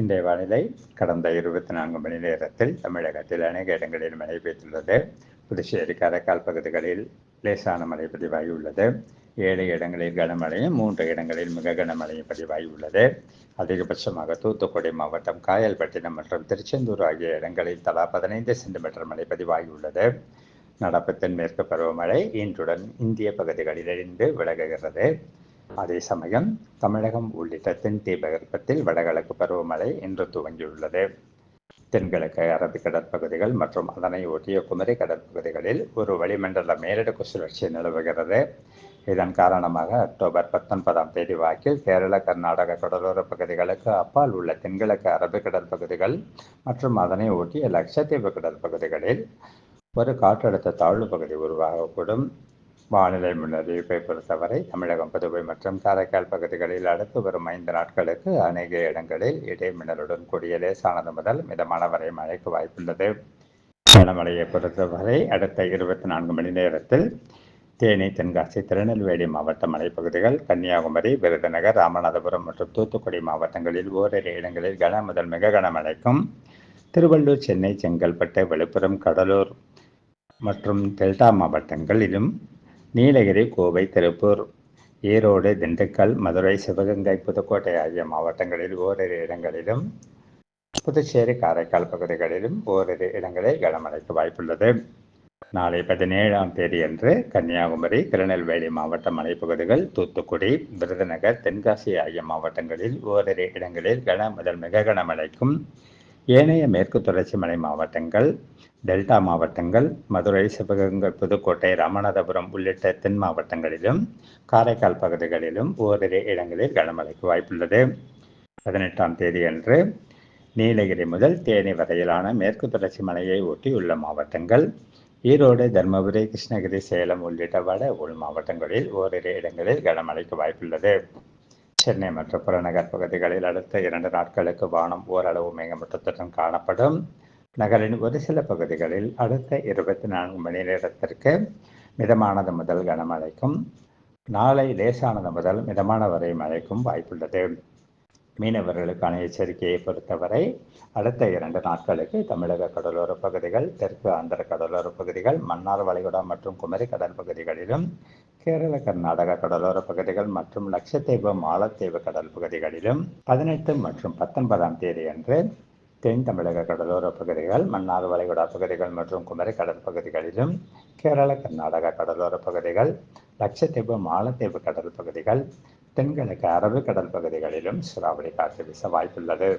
இன்றைய வானிலை கடந்த இருபத்தி நான்கு மணி நேரத்தில் தமிழகத்தில் அநேக இடங்களில் மழை பெய்துள்ளது. புதுச்சேரி காரைக்கால் பகுதிகளில் லேசான மழை பதிவாகியுள்ளது. ஏழு இடங்களில் கனமழையும் மூன்று இடங்களில் மிக கனமழையும் பதிவாகியுள்ளது. அதிகபட்சமாக தூத்துக்குடி மாவட்டம் காயல்பட்டினம் மற்றும் திருச்செந்தூர் ஆகிய இடங்களில் தலா பதினைந்து சென்டிமீட்டர் மழை பதிவாகியுள்ளது. நடப்பு தென்மேற்கு பருவமழை இன்றுடன் இந்திய பகுதிகளிலிருந்து விலகுகிறது. அதே சமயம் தமிழகம் உள்ளிட்ட தென் தீபகற்பத்தில் வடகிழக்கு பருவமழை இன்று துவங்கியுள்ளது. தென்கிழக்கு அரபிக் கடற்பகுதிகள் மற்றும் அதனை ஒட்டிய குமரி கடற்பகுதிகளில் ஒரு வளிமண்டல மேலடுக்கு சுழற்சி நிலவுகிறது. இதன் காரணமாக அக்டோபர் பத்தொன்பதாம் தேதி வாக்கில் கேரள கர்நாடக கடலோர பகுதிகளுக்கு அப்பால் உள்ள தென்கிழக்கு அரபிக் கடற்பகுதிகள் மற்றும் அதனை ஒட்டிய லட்சத்தீவு கடற்பகுதிகளில் ஒரு காற்றழுத்த தாழ்வு பகுதி உருவாகக்கூடும். வானிலை முன்னறிவிப்பை பொறுத்தவரை தமிழகம் புதுவை மற்றும் காரைக்கால் பகுதிகளில் அடுத்து வரும் ஐந்து நாட்களுக்கு அநேக இடங்களில் இடைமின்னலுடன் கூடிய லேசானது முதல் மிதமான வரை மழைக்கு வாய்ப்புள்ளது. கனமழையை பொறுத்தவரை அடுத்த இருபத்தி நான்கு மணி நேரத்தில் தேனி தென்காசி திருநெல்வேலி மாவட்ட மலைப்பகுதிகள் கன்னியாகுமரி விருதுநகர் ராமநாதபுரம் மற்றும் தூத்துக்குடி மாவட்டங்களில் ஓரிரு இடங்களில் கன முதல் மிக கனமழைக்கும் திருவள்ளூர் சென்னை செங்கல்பட்டு விழுப்புரம் கடலூர் மற்றும் டெல்டா மாவட்டங்களிலும் நீலகிரி கோவை திருப்பூர் ஈரோடு திண்டுக்கல் மதுரை சிவகங்கை புதுக்கோட்டை ஆகிய மாவட்டங்களில் ஓரிரு இடங்களிலும் புதுச்சேரி காரைக்கால் பகுதிகளிலும் ஓரிரு இடங்களில் கனமழைக்கு வாய்ப்புள்ளது. நாளை பதினேழாம் தேதி அன்று கன்னியாகுமரி திருநெல்வேலி மாவட்ட மலைப்பகுதிகள் தூத்துக்குடி விருதுநகர் தென்காசி ஆகிய மாவட்டங்களில் ஓரிரு இடங்களில் கன முதல் மிக கனமழைக்கும் ஏனைய மேற்கு தொடர்ச்சி மலை மாவட்டங்கள் டெல்டா மாவட்டங்கள் மதுரை சிவகங்கை புதுக்கோட்டை ராமநாதபுரம் உள்ளிட்ட தென் மாவட்டங்களிலும் காரைக்கால் பகுதிகளிலும் ஓரிரு இடங்களில் கனமழைக்கு வாய்ப்புள்ளது. பதினெட்டாம் தேதியன்று நீலகிரி முதல் தேனி வரையிலான மேற்கு தொடர்ச்சி மலையை ஒட்டியுள்ள மாவட்டங்கள் ஈரோடு தருமபுரி கிருஷ்ணகிரி சேலம் உள்ளிட்ட வட உள் மாவட்டங்களில் ஓரிரு இடங்களில் கனமழைக்கு வாய்ப்புள்ளது. சென்னை மற்றும் புறநகர் பகுதிகளில் அடுத்த இரண்டு நாட்களுக்கு வானம் ஓரளவு மேகமூட்டத்துடன் காணப்படும். நகரின் ஒரு சில பகுதிகளில் அடுத்த இருபத்தி நான்கு மணி நேரத்திற்கு மிதமானது முதல் கனமழைக்கும் நாளை லேசானது முதல் மிதமான வரை மழைக்கும் வாய்ப்புள்ளது. மீனவர்களுக்கான எச்சரிக்கையை பொறுத்தவரை அடுத்த இரண்டு நாட்களுக்கு தமிழக கடலோர பகுதிகள் தெற்கு ஆந்திர கடலோர பகுதிகள் மன்னார் வளைகுடா மற்றும் குமரி கடல் பகுதிகளிலும் கேரள கர்நாடக கடலோர பகுதிகள் மற்றும் லட்சத்தீவு மாலத்தீவு கடல் பகுதிகளிலும் பதினெட்டு மற்றும் பத்தொன்பதாம் தேதி அன்று தென் தமிழக கடலோர பகுதிகள் மன்னார் வளைகுடா பகுதிகள் மற்றும் குமரி கடல் பகுதிகளிலும் கேரள கர்நாடக கடலோர பகுதிகள் லட்சத்தீவு மாலத்தீவு கடல் பகுதிகள் தென்கிழக்கு அரபிக்கடல் கடல் பகுதிகளிலும் சூறாவளி காற்று வீச வாய்ப்புள்ளது.